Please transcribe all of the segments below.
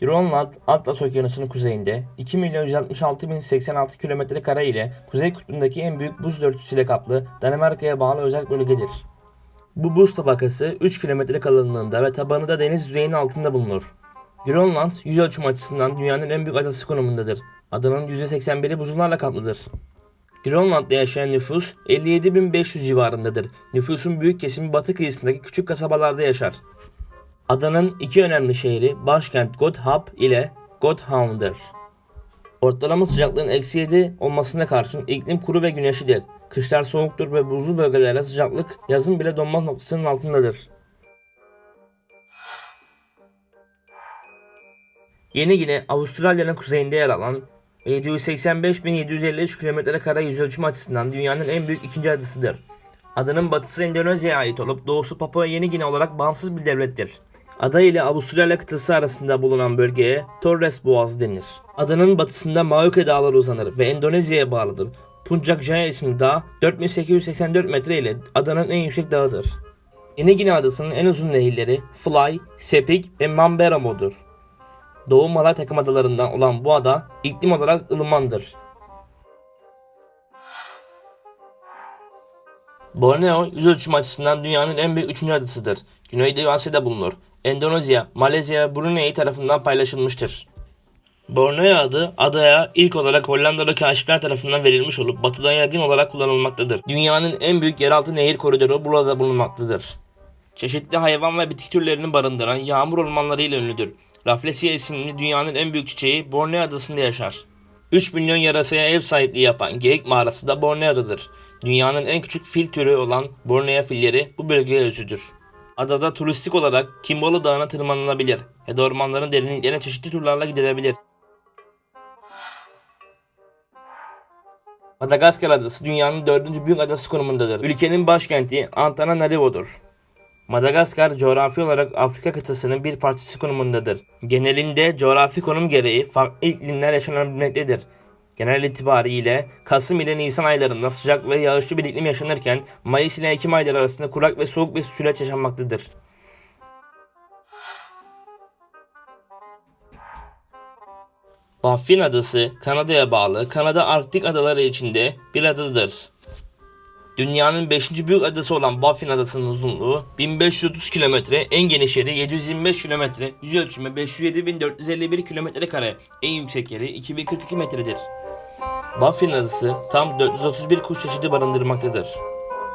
Grönland, Atlas Okyanusu'nun kuzeyinde 2 milyon 166 bin 86 kilometre kare ile Kuzey Kutbu'ndaki en büyük buz örtüsüyle kaplı Danimarka'ya bağlı özel bölgedir. Bu buz tabakası 3 kilometre kalınlığında ve tabanı da deniz yüzeyinin altında bulunur. Grönland yüz ölçümü açısından dünyanın en büyük adası konumundadır. Adanın %81'i buzullarla kaplıdır. Grönland'da yaşayan nüfus 57.500 civarındadır. Nüfusun büyük kesimi batı kıyısındaki küçük kasabalarda yaşar. Adanın iki önemli şehri başkent Godhavn ile Godhavn'dır. Ortalama sıcaklığın eksi 7 olmasına karşın iklim kuru ve güneşlidir. Kışlar soğuktur ve buzlu bölgelerde sıcaklık yazın bile donmaz noktasının altındadır. Yeni Gine Avustralya'nın kuzeyinde yer alan ve 785.753 kilometre kare yüzölçüm açısından dünyanın en büyük ikinci adasıdır. Adanın batısı Endonezya'ya ait olup doğusu Papua Yeni Gine olarak bağımsız bir devlettir. Ada ile Avustralya kıtası arasında bulunan bölgeye Torres Boğazı denir. Adanın batısında Maluku Dağları uzanır ve Endonezya'ya bağlıdır. Puncak Jaya isimli dağ 4884 metre ile adanın en yüksek dağıdır. Yeni Gine adasının en uzun nehirleri Fly, Sepik ve Mamberomo'dur. Doğu Malay takım adalarından olan bu ada iklim olarak ılımandır. Borneo yüz ölçümü açısından dünyanın en büyük üçüncü adasıdır. Güneydoğu Asya'da bulunur. Endonezya, Malezya ve Brunei tarafından paylaşılmıştır. Borneo adı adaya ilk olarak Hollandalı kaşifler tarafından verilmiş olup batıdan yaygın olarak kullanılmaktadır. Dünyanın en büyük yeraltı nehir koridoru burada bulunmaktadır. Çeşitli hayvan ve bitki türlerini barındıran yağmur ormanları ile ünlüdür. Rafflesia isimli dünyanın en büyük çiçeği Borneo adasında yaşar. 3 milyon yarasaya ev sahipliği yapan Geyik mağarası da Borneo'dadır. Dünyanın en küçük fil türü olan Borneo filleri bu bölgeye özüdür. Adada turistik olarak Kimbalı Dağı'na tırmanılabilir ve de ormanların derinliklerine çeşitli turlarla gidilebilir. Madagaskar adası dünyanın dördüncü büyük adası konumundadır. Ülkenin başkenti Antananarivo'dur. Madagaskar coğrafi olarak Afrika kıtasının bir parçası konumundadır. Genelinde coğrafi konum gereği farklı iklimler yaşanabilmektedir. Genel itibariyle Kasım ile Nisan aylarında sıcak ve yağışlı bir iklim yaşanırken Mayıs ile Ekim ayları arasında kurak ve soğuk bir süreç yaşanmaktadır. Baffin Adası, Kanada'ya bağlı Kanada Arktik adaları içinde bir adadır. Dünyanın 5. büyük adası olan Baffin Adası'nın uzunluğu 1530 kilometre, en geniş yeri 725 kilometre, yüz ölçümü 507.451 kilometre kare, en yüksek yeri 2042 metredir. Baffin Adası tam 431 kuş çeşidi barındırmaktadır.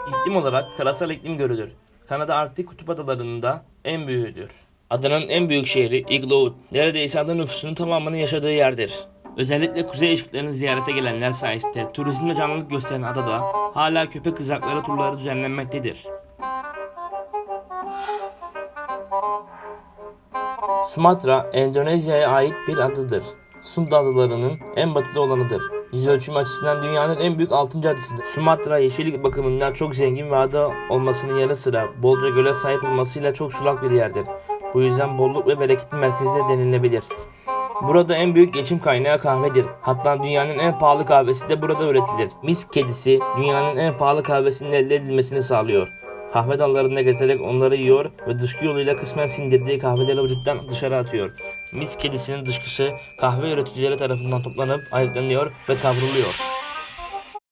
İklim olarak karasal iklim görülür. Kanada Arktik kutup adalarının da en büyüğüdür. Adanın en büyük şehri Igloo, neredeyse ada nüfusunun tamamının yaşadığı yerdir. Özellikle kuzey ışıklarını ziyarete gelenler sayesinde turizmde canlılık gösteren adada hala köpek kızakları turları düzenlenmektedir. Sumatra, Endonezya'ya ait bir adadır. Sunda adalarının en batıda olanıdır. Yüz ölçümü açısından dünyanın en büyük 6. adasıdır. Sumatra yeşillik bakımından çok zengin ve ada olmasının yanı sıra bolca göle sahip olmasıyla çok sulak bir yerdir. Bu yüzden bolluk ve bereketin merkezi de denilebilir. Burada en büyük geçim kaynağı kahvedir. Hatta dünyanın en pahalı kahvesi de burada üretilir. Mis kedisi dünyanın en pahalı kahvesinin elde edilmesini sağlıyor. Kahve dallarında gezerek onları yiyor ve dışkı yoluyla kısmen sindirdiği kahveleri vücuttan dışarı atıyor. Mis kedisinin dışkısı kahve üreticileri tarafından toplanıp ayıklanıyor ve kavruluyor.